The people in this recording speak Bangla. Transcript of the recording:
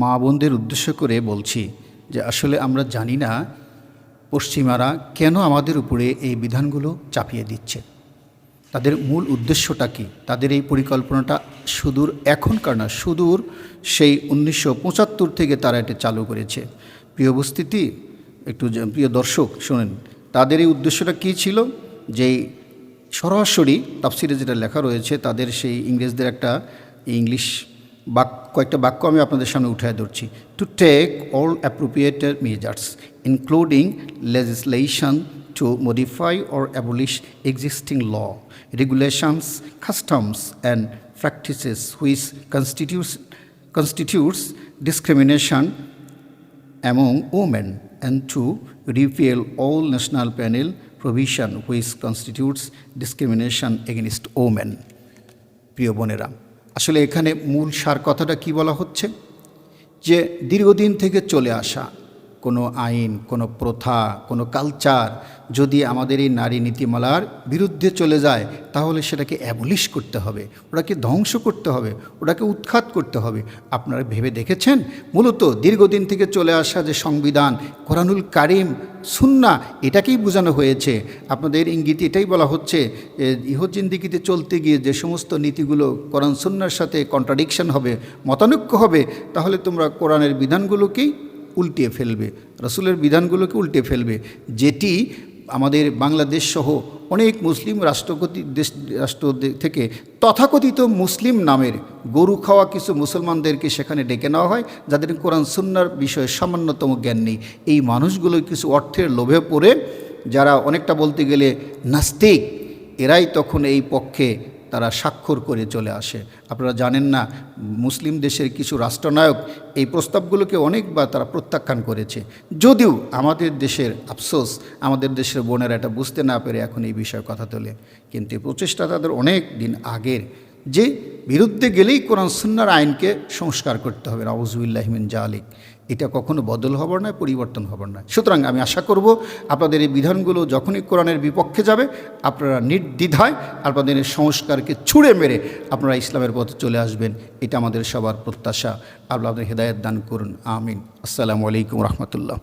মা বোনদের উদ্দেশ্য করে বলছি যে আসলে আমরা জানি না পশ্চিমারা কেন আমাদের উপরে এই বিধানগুলো চাপিয়ে দিচ্ছে। তাদের মূল উদ্দেশ্যটা কি? তাদের এই পরিকল্পনাটা সুদূর এখনকার না, সুদূর সেই উনিশশো পঁচাত্তর থেকে তারা এটা চালু করেছে। প্রিয় উপস্থিতি, একটু প্রিয় দর্শক, শোনেন, তাদের এই উদ্দেশ্যটা কী ছিল? যেই সরাসরি তাফসিরে যেটা লেখা রয়েছে, তাদের সেই ইংরেজদের একটা ইংলিশ বাক কয়েকটা বাক্য আমি আপনাদের সামনে উঠে ধরছি। To take all appropriate measures including legislation to modify or abolish existing law regulations customs and practices which constitutes constitutes discrimination among women and to repeal all national penal provision which constitutes discrimination against women প্রিয় বোনেরা আসলে এখানে মূল সার কথাটা কি বলা হচ্ছে? যে দীর্ঘদিন থেকে চলে আসা কোনো আইন, কোনো প্রথা, কোনো কালচার যদি আমাদের এই নারী নীতিমালার বিরুদ্ধে চলে যায়, তাহলে সেটাকে অ্যাবলিশ করতে হবে, ওটাকে ধ্বংস করতে হবে, ওটাকে উৎখাত করতে হবে। আপনারা ভেবে দেখেছেন? মূলত দীর্ঘদিন থেকে চলে আসা যে সংবিধান, কোরআনুল কারিম, সুন্না, এটাকেই বোঝানো হয়েছে। আপনাদের ইঙ্গিতে এটাই বলা হচ্ছে ইহজিন্দিগিতে চলতে গিয়ে যে সমস্ত নীতিগুলো কোরআন, সুন্নার সাথে কন্ট্রাডিকশন হবে, মতানৈক্য হবে, তাহলে তোমরা কোরআনের বিধানগুলোকেই উল্টিয়ে ফেলবে, রসুলের বিধানগুলোকে উল্টে ফেলবে। যেটি আমাদের বাংলাদেশ সহ অনেক মুসলিম রাষ্ট্রপতি দেশ, রাষ্ট্র থেকে তথাকথিত মুসলিম নামের গরু খাওয়া কিছু মুসলমানদেরকে সেখানে ডেকে নেওয়া হয়, যাদের কোরআন সুন্নার বিষয়ে সামান্যতম জ্ঞান নেই। এই মানুষগুলো কিছু অর্থের লোভে পড়ে, যারা অনেকটা বলতে গেলে নাস্তিক, এরাই তখন এই পক্ষে তারা স্বাক্ষর করে চলে আসে। আপনারা জানেন না, মুসলিম দেশের কিছু রাষ্ট্রনায়ক এই প্রস্তাবগুলোকে অনেকবার তারা প্রত্যাখ্যান করেছে। যদিও আমাদের দেশের আফসোস, আমাদের দেশের বোনেরা এটা বুঝতে না পেরে এখন এই বিষয়ে কথা তোলে। কিন্তু এই প্রচেষ্টা তাদের অনেক দিন আগের। যে বিরুদ্ধে গেলেই কোরআন সুন্নার আইনকে সংস্কার করতে হবে। রাউজুবিল্লাহমিন জালিক। এটা কখনো বদল হবার নয়, পরিবর্তন হবার নয়। সুতরাং আমি আশা করব আপনাদের এই বিধানগুলো যখনই কোরআনের বিপক্ষে যাবে, আপনারা নির্দ্বিধায় আপনাদের সংস্কারকে ছুঁড়ে মেরে আপনারা ইসলামের পথে চলে আসবেন। এটা আমাদের সবার প্রত্যাশা। আল্লাহ আপনাদের হেদায়ত দান করুন। আমিন। আসসালামু আলাইকুম রহমতুল্লাহ।